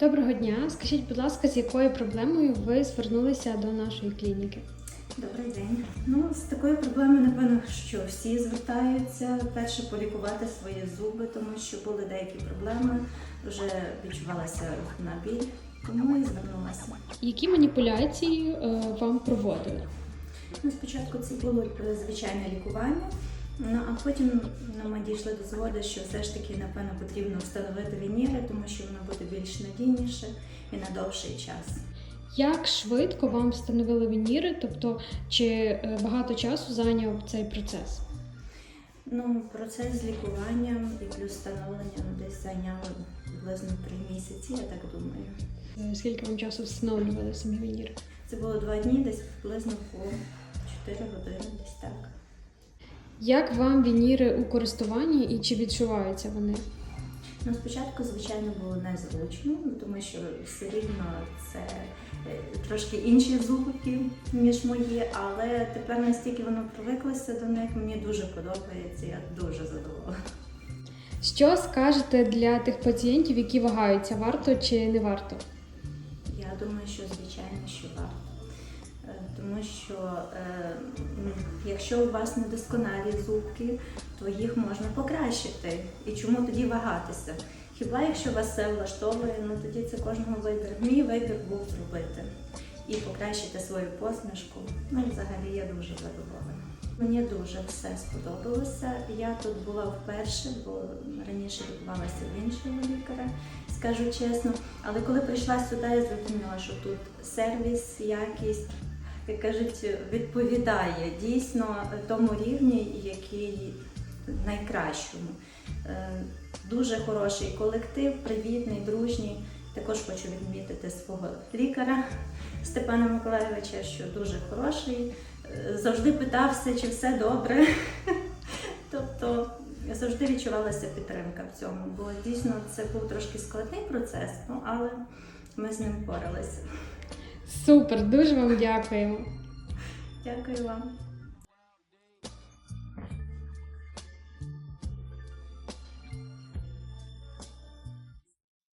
Доброго дня. Скажіть, будь ласка, з якою проблемою ви звернулися до нашої клініки? Добрий день. Ну, з такою проблемою, напевно, що всі звертаються перше полікувати свої зуби, тому що були деякі проблеми, вже відчувалася на біль, тому і звернулася. Які маніпуляції е, вам проводили? Ну, спочатку це було е, звичайне лікування, ну а потім ну, ми дійшли до згоди, що все ж таки, напевно, потрібно встановити вініри, тому що воно буде більш надійніше і на довший час. Як швидко вам встановили вініри? Тобто, чи е, багато часу зайняв цей процес? Ну, процес з лікуванням і плюс встановлення ну, десь зайняло приблизно три місяці, я так думаю. Е, Скільки вам часу встановлювали самі вініри? Це було два дні, десь приблизно по 4 години, десь так. Як вам вініри у користуванні і чи відчуваються вони? Ну, спочатку, звичайно, було незручно, ну, тому що все рівно це е, трошки інші зубки, ніж мої, але тепер настільки воно привиклося до них, мені дуже подобається, я дуже задоволена. Що скажете для тих пацієнтів, які вагаються, варто чи не варто? Я думаю, що звичайно, що варто. Е, Тому що е, якщо у вас недосконалі зубки, то їх можна покращити. І чому тоді вагатися? Хіба якщо вас все влаштовує, ну тоді це кожного вибір. Мій вибір був зробити і покращити свою посмішку. Ну, і взагалі я дуже задоволена. Мені дуже все сподобалося. Я тут була вперше, бо раніше лікувалася в іншого лікаря, скажу чесно. Але коли прийшла сюди, я зрозуміла, що тут сервіс, якість, як кажуть, відповідає дійсно тому рівні, який найкращому. Е, Дуже хороший колектив, привітний, дружній. Також хочу відмітити свого лікаря Степана Миколаєвича, що дуже хороший. Е, Завжди питався, чи все добре. Тобто завжди відчувалася підтримка в цьому, бо дійсно це був трошки складний процес, ну але ми з ним впоралися. Супер, дуже вам дякуємо. Дякую вам.